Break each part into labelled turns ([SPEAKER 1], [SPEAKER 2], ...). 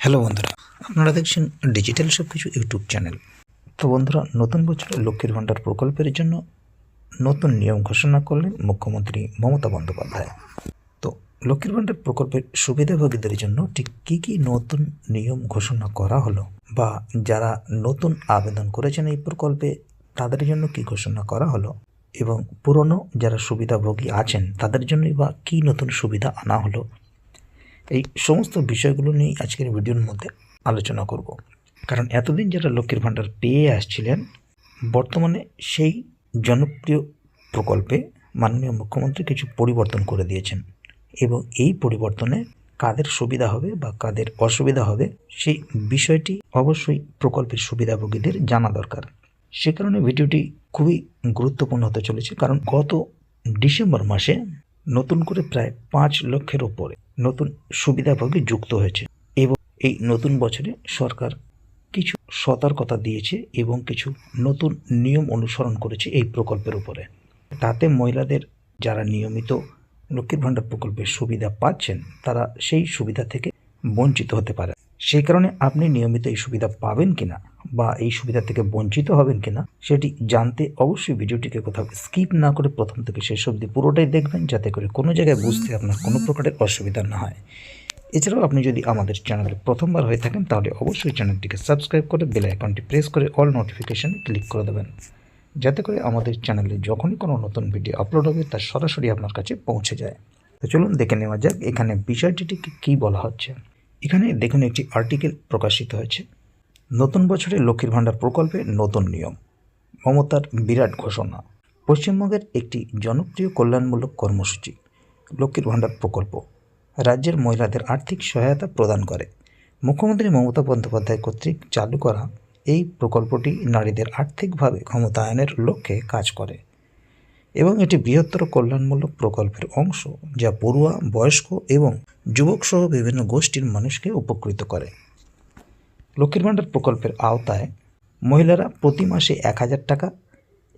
[SPEAKER 1] Hello বন্ধুরা, আপনারা দেখছেন ডিজিটাল সব কিছু ইউটিউব চ্যানেল। তো বন্ধুরা, নতুন বছরে লক্ষ্মীর ভাণ্ডার প্রকল্পের জন্য নতুন নিয়ম ঘোষণা করলেন মুখ্যমন্ত্রী মমতা বন্দ্যোপাধ্যায়। তো লক্ষ্মীর ভাণ্ডার প্রকল্পের সুবিধাভোগীদের জন্য ঠিক কী কী নতুন নিয়ম ঘোষণা করা হলো বা যারা নতুন আবেদন করেছেন এই প্রকল্পে, তাদের জন্য কি ঘোষণা করা হলো এবং পুরনো যারা সুবিধাভোগী আছেন, তাদের জন্যই বা কী নতুন সুবিধা আনা হলো এই সমস্ত বিষয়গুলো নিয়ে আজকের ভিডিওর মধ্যে আলোচনা করব। কারণ এতদিন যারা লক্ষ্মীর ভাণ্ডার পেয়ে আসছিলেন, বর্তমানে সেই জনপ্রিয় প্রকল্পে মাননীয় মুখ্যমন্ত্রী কিছু পরিবর্তন করে দিয়েছেন এবং এই পরিবর্তনে কাদের সুবিধা হবে বা কাদের অসুবিধা হবে, সেই বিষয়টি অবশ্যই প্রকল্পের সুবিধাভোগীদের জানা দরকার। সে কারণে ভিডিওটি খুবই গুরুত্বপূর্ণ হতে চলেছে, কারণ গত ডিসেম্বর মাসে নতুন করে প্রায় পাঁচ লক্ষের ওপরে নতুন সুবিধাভোগী যুক্ত হয়েছে এবং এই নতুন বছরে সরকার কিছু সতর্কতা দিয়েছে এবং কিছু নতুন নিয়ম অনুসরণ করেছে এই প্রকল্পের উপরে। তাতে মহিলাদের যারা নিয়মিত লক্ষ্মীর ভাণ্ডার প্রকল্পের সুবিধা পাচ্ছেন, তারা সেই সুবিধা থেকে বঞ্চিত হতে পারে। সেই কারণে আপনি নিয়মিত এই সুবিধা পাবেন কিনা বা এই সুবিধা থেকে বঞ্চিত হবেন কিনা সেটি জানতে অবশ্যই ভিডিওটিকে কোথাও স্কিপ না করে প্রথম থেকে শেষ অবধি পুরোটাই দেখবেন, যাতে করে কোনো জায়গায় বুঝতে আপনার কোনো প্রকারের অসুবিধা না হয়। এছাড়াও আপনি যদি আমাদের চ্যানেলে প্রথমবার হয়ে থাকেন, তাহলে অবশ্যই চ্যানেলটিকে সাবস্ক্রাইব করে বেল আইকনটি প্রেস করে অল নোটিফিকেশানে ক্লিক করে দেবেন। যাতে করে আমাদের চ্যানেলে যখনই কোনো নতুন ভিডিও আপলোড হবে, তা সরাসরি আপনার কাছে পৌঁছে যায়। তো চলুন দেখে নেওয়া যাক, এখানে বিষয়টিকে কী বলা হচ্ছে। এখানে দেখুন একটি আর্টিকেল প্রকাশিত হয়েছে। নতুন বছরে লক্ষ্মীর ভাণ্ডার প্রকল্পে নতুন নিয়ম। মমতার বিরাট ঘোষণা। পশ্চিমবঙ্গের একটি জনপ্রিয় কল্যাণমূলক কর্মসূচি, লক্ষ্মীর ভাণ্ডার প্রকল্প। রাজ্যের মহিলাদের আর্থিক সহায়তা প্রদান করে। মুখ্যমন্ত্রী মমতা বন্দ্যোপাধ্যায় কর্তৃক চালু করা এই প্রকল্পটি নারীদের আর্থিকভাবে ক্ষমতায়নের লক্ষ্যে কাজ করে। এবং এটি বৃহত্তর কল্যাণমূলক প্রকল্পের অংশ, যা পড়ুয়া, বয়স্ক এবং যুবকসহ বিভিন্ন গোষ্ঠীর মানুষকে উপকৃত করে। লক্ষ্মীর ভাণ্ডার প্রকল্পের আওতায় মহিলারা প্রতি মাসে এক হাজার টাকা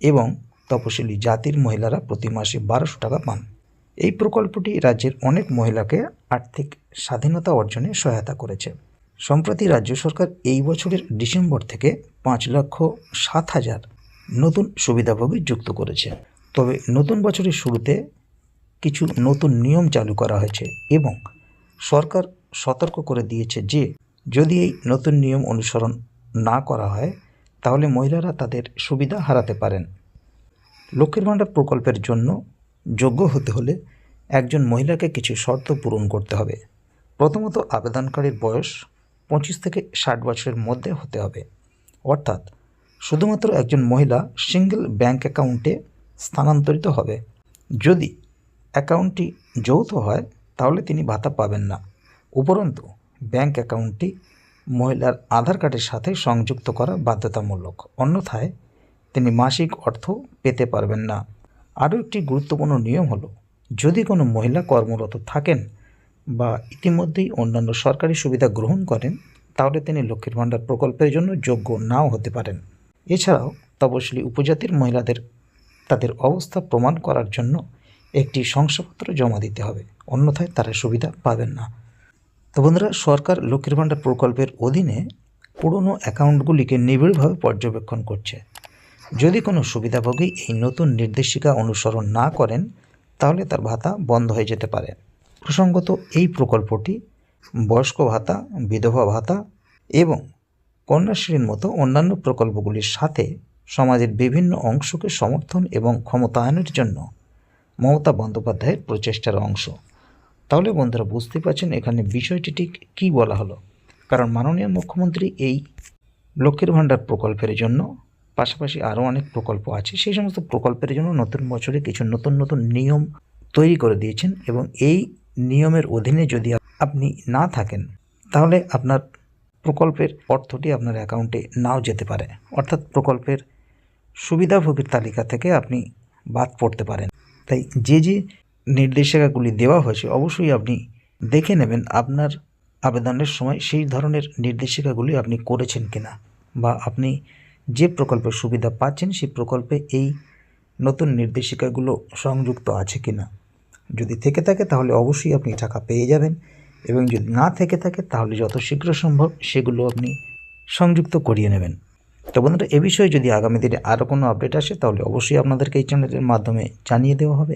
[SPEAKER 1] এবং তপশিলি জাতির মহিলারা প্রতি মাসে বারোশো টাকা পান। এই প্রকল্পটি রাজ্যের অনেক মহিলাকে আর্থিক স্বাধীনতা অর্জনে সহায়তা করেছে। সম্প্রতি রাজ্য সরকার এই বছরের ডিসেম্বর থেকে পাঁচ লক্ষ সাত হাজার নতুন সুবিধাভোগী যুক্ত করেছে। তবে নতুন বছরের শুরুতে কিছু নতুন নিয়ম চালু করা হয়েছে এবং সরকার সতর্ক করে দিয়েছে যে যদি এই নতুন নিয়ম অনুসরণ না করা হয়, তাহলে মহিলারা তাদের সুবিধা হারাতে পারেন। লক্ষ্মীর ভাণ্ডার প্রকল্পের জন্য যোগ্য হতে হলে একজন মহিলাকে কিছু শর্ত পূরণ করতে হবে। প্রথমত, আবেদনকারীর বয়স পঁচিশ থেকে ষাট বছরের মধ্যে হতে হবে। অর্থাৎ, শুধুমাত্র একজন মহিলা সিঙ্গেল ব্যাংক অ্যাকাউন্টে স্থানান্তরিত হবে। যদি অ্যাকাউন্টটি যৌথ হয়, তাহলে তিনি ভাতা পাবেন না। উপরন্তু ব্যাংক অ্যাকাউন্টটি মহিলার আধার কার্ডের সাথে সংযুক্ত করা বাধ্যতামূলক। অন্যথায়, তিনি মাসিক অর্থ পেতে পারবেন না। আরও একটি গুরুত্বপূর্ণ নিয়ম হলো, যদি কোনো মহিলা কর্মরত থাকেন বা ইতিমধ্যেই অন্যান্য সরকারি সুবিধা গ্রহণ করেন, তাহলে তিনি লক্ষ্মীর ভাণ্ডার প্রকল্পের জন্য যোগ্য নাও হতে পারেন। এছাড়াও, তপশিলি উপজাতির মহিলাদের তাদের অবস্থা প্রমাণ করার জন্য একটি শংসাপত্র জমা দিতে হবে। অন্যথায় তারা সুবিধা পাবেন না। তো বন্ধুরা, সরকার লক্ষ্মীর ভাণ্ডার প্রকল্পের অধীনে পুরনো অ্যাকাউন্টগুলিকে নিবিড়ভাবে পর্যবেক্ষণ করছে। যদি কোনো সুবিধাভোগী এই নতুন নির্দেশিকা অনুসরণ না করেন, তাহলে তার ভাতা বন্ধ হয়ে যেতে পারে। প্রসঙ্গত, এই প্রকল্পটি বয়স্ক ভাতা, বিধবা ভাতা এবং কন্যাশ্রীর মতো অন্যান্য প্রকল্পগুলির সাথে সমাজের বিভিন্ন অংশকে সমর্থন এবং ক্ষমতায়নের জন্য মমতা বন্দ্যোপাধ্যায়ের প্রচেষ্টার অংশ। তাহলে বন্ধুরা বুঝতে পারছেন এখানে বিষয়টি ঠিক কী বলা হলো। কারণ মাননীয় মুখ্যমন্ত্রী এই লক্ষ্মীর ভাণ্ডার প্রকল্পের জন্য পাশাপাশি আরও অনেক প্রকল্প আছে, সেই সমস্ত প্রকল্পের জন্য নতুন বছরে কিছু নতুন নতুন নিয়ম তৈরি করে দিয়েছেন এবং এই নিয়মের অধীনে যদি আপনি না থাকেন, তাহলে আপনার প্রকল্পের অর্থটি আপনার অ্যাকাউন্টে নাও যেতে পারে। অর্থাৎ প্রকল্পের সুবিধাভোগীর তালিকা থেকে আপনি বাদ পড়তে পারেন। তাই যে যে নির্দেশিকাগুলি দেওয়া হয়েছে, অবশ্যই আপনি দেখে নেবেন আপনার আবেদনের সময় সেই ধরনের নির্দেশিকাগুলি আপনি করেছেন কিনা বা আপনি যে প্রকল্পের সুবিধা পাচ্ছেন সেই প্রকল্পে এই নতুন নির্দেশিকাগুলো সংযুক্ত আছে কিনা। যদি থেকে থাকে তাহলে অবশ্যই আপনি টাকা পেয়ে যাবেন এবং যদি না থেকে থাকে তাহলে যত শীঘ্র সম্ভব সেগুলো আপনি সংযুক্ত করিয়ে নেবেন। তো বন্ধুরা, এ বিষয়ে যদি আগামী দিনে আরও কোনো আপডেট আসে তাহলে অবশ্যই আপনাদেরকে এই চ্যানেলের মাধ্যমে জানিয়ে দেওয়া হবে।